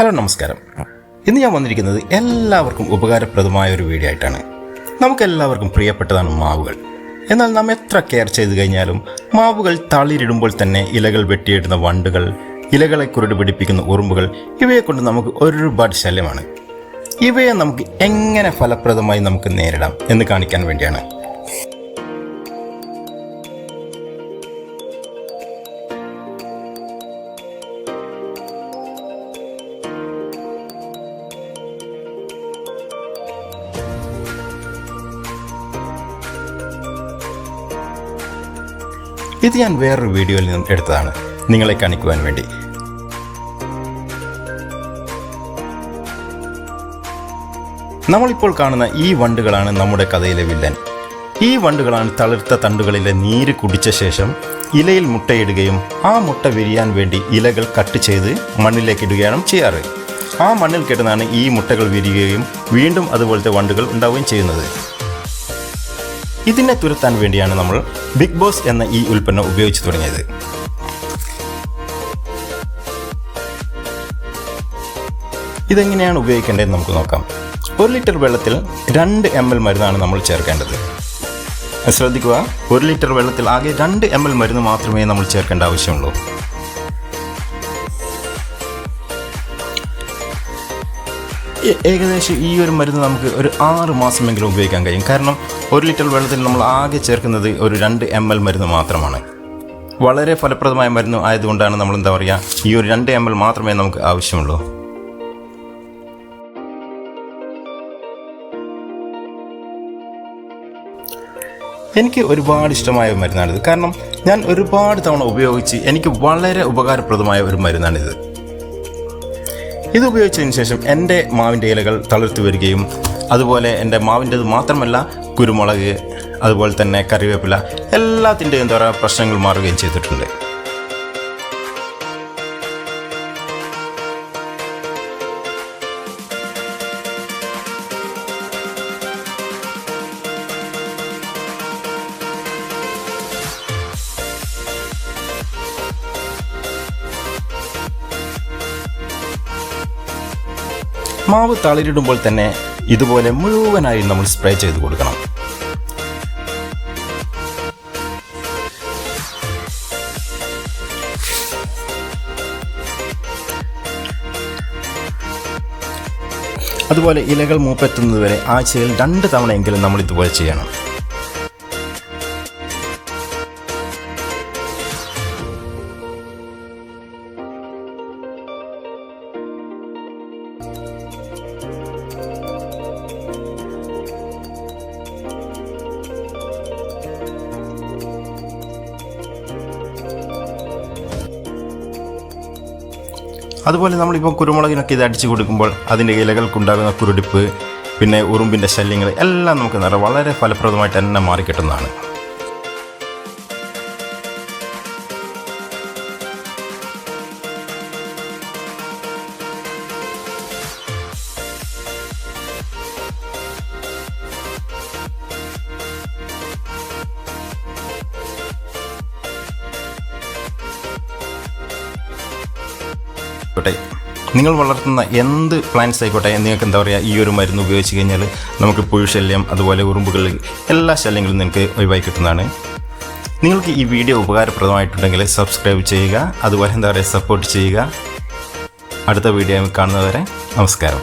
Hello നമസ്കാരം. ഇന്ന് ഞാൻ വന്നിരിക്കുന്നത് എല്ലാവർക്കും ഉപകാരപ്രദമായ ഒരു വീഡിയോ ആയിട്ടാണ്. നമുക്കെല്ലാവർക്കും പ്രിയപ്പെട്ടതാണ് മാവുകൾ. എന്നാൽ നാം എത്ര കെയർ ചെയ്തു കഴിഞ്ഞാലും മാവുകൾ തളിരിടുമ്പോൾ തന്നെ ഇലകൾ വെട്ടിയിടുന്ന വണ്ടുകൾ ഇലകളെ കുരുട് പിടിപ്പിക്കുന്ന ഉറുമ്പുകൾ ഇവയെ കൊണ്ട് നമുക്ക് ഒരുപാട് ശല്യമാണ്. ഇവയെ നമുക്ക് എങ്ങനെ ഫലപ്രദമായി നമുക്ക് നേരിടാം എന്ന് കാണിക്കാൻ വേണ്ടിയാണ് ഇത് ഞാൻ വേറൊരു വീഡിയോയിൽ നിന്നും എടുത്തതാണ്. നിങ്ങളെ കാണിക്കുവാൻ വേണ്ടി. നമ്മളിപ്പോൾ കാണുന്ന ഈ വണ്ടുകളാണ് നമ്മുടെ കഥയിലെ വില്ലൻ. ഈ വണ്ടുകളാണ് തളിർത്ത തണ്ടുകളിലെ നീര് കുടിച്ച ശേഷം ഇലയിൽ മുട്ടയിടുകയും ആ മുട്ട വിരിയാൻ വേണ്ടി ഇലകൾ കട്ട് ചെയ്ത് മണ്ണിലേക്ക് ഇടുകയാണ് ചെയ്യാറ്. ആ മണ്ണിൽ കിടന്നാണ് ഈ മുട്ടകൾ വിരിയുകയും വീണ്ടും അതുപോലത്തെ വണ്ടുകൾ ഉണ്ടാവുകയും ചെയ്യുന്നത്. ഇതിനെ തുരത്താൻ വേണ്ടിയാണ് നമ്മൾ ബിഗ് ബോസ് എന്ന ഈ ഉൽപ്പന്നം ഉപയോഗിച്ചു തുടങ്ങിയത്. ഇതെങ്ങനെയാണ് ഉപയോഗിക്കേണ്ടതെന്ന് നമുക്ക് നോക്കാം. ഒരു ലിറ്റർ വെള്ളത്തിൽ രണ്ട് എം എൽ മരുന്നാണ് നമ്മൾ ചേർക്കേണ്ടത്. ശ്രദ്ധിക്കുക. ഒരു ലിറ്റർ വെള്ളത്തിൽ ആകെ രണ്ട് എം എൽ മരുന്ന് മാത്രമേ നമ്മൾ ചേർക്കേണ്ട ആവശ്യമുള്ളൂ. ഏകദേശം ഈ ഒരു മരുന്ന് നമുക്ക് ഒരു ആറ് മാസമെങ്കിലും ഉപയോഗിക്കാൻ കഴിയും. കാരണം ഒരു ലിറ്റർ വെള്ളത്തിൽ നമ്മൾ ആകെ ചേർക്കുന്നത് ഒരു രണ്ട് എം എൽ മരുന്ന് മാത്രമാണ്. വളരെ ഫലപ്രദമായ മരുന്ന് ആയതുകൊണ്ടാണ് നമ്മൾ എന്താ പറയുക ഈ ഒരു രണ്ട് എം എൽ മാത്രമേ നമുക്ക് ആവശ്യമുള്ളൂ. എനിക്ക് ഒരുപാട് ഇഷ്ടമായ മരുന്നാണിത്. കാരണം ഞാൻ ഒരുപാട് തവണ ഉപയോഗിച്ച് എനിക്ക് വളരെ ഉപകാരപ്രദമായ ഒരു മരുന്നാണിത്. ഇത് ഉപയോഗിച്ചതിന് ശേഷം എന്റെ മാവിന്റെ ഇലകൾ തളിർത്ത് വരികയും അതുപോലെ എന്റെ മാവിന്റെത് മാത്രമല്ല കുരുമുളക് അതുപോലെ തന്നെ കറിവേപ്പില എല്ലാത്തിന്റെയും എന്താ പറയുക പ്രശ്നങ്ങൾ മാറുകയും ചെയ്തിട്ടുണ്ട്. മാവ് തളിരിടുമ്പോൾ തന്നെ ഇതുപോലെ മുഴുവനായി നമ്മൾ സ്പ്രേ ചെയ്ത് കൊടുക്കണം. അതുപോലെ ഇലകൾ മൂപ്പെത്തുന്നതുവരെ ആഴ്ചയിൽ രണ്ട് തവണയെങ്കിലും നമ്മൾ ഇതുപോലെ ചെയ്യണം. അതുപോലെ നമ്മളിപ്പോൾ കുരുമുളകിനൊക്കെ ഇത് അടിച്ചു കൊടുക്കുമ്പോൾ അതിന്റെ ഇലകൾക്കുണ്ടാകുന്ന കുരുടിപ്പ് പിന്നെ ഉറുമ്പിന്റെ ശല്യങ്ങൾ എല്ലാം നമുക്ക് വളരെ ഫലപ്രദമായിട്ട് തന്നെ മാറിക്കിട്ടുന്നതാണ്. ആയിക്കോട്ടെ. നിങ്ങൾ വളർത്തുന്ന എന്ത് പ്ലാന്റ്സ് ആയിക്കോട്ടെ നിങ്ങൾക്ക് എന്താ പറയുക ഈ ഒരു മരുന്ന് ഉപയോഗിച്ച് കഴിഞ്ഞാൽ നമുക്ക് പുഴു ശല്യം അതുപോലെ ഉറുമ്പുകൾ എല്ലാ ശല്യങ്ങളും നിങ്ങൾക്ക് ഒഴിവായി കിട്ടുന്നതാണ്. നിങ്ങൾക്ക് ഈ വീഡിയോ ഉപകാരപ്രദമായിട്ടുണ്ടെങ്കിൽ സബ്സ്ക്രൈബ് ചെയ്യുക അതുപോലെ എന്താ പറയുക സപ്പോർട്ട് ചെയ്യുക. അടുത്ത വീഡിയോ കാണുന്നവരെ നമസ്കാരം.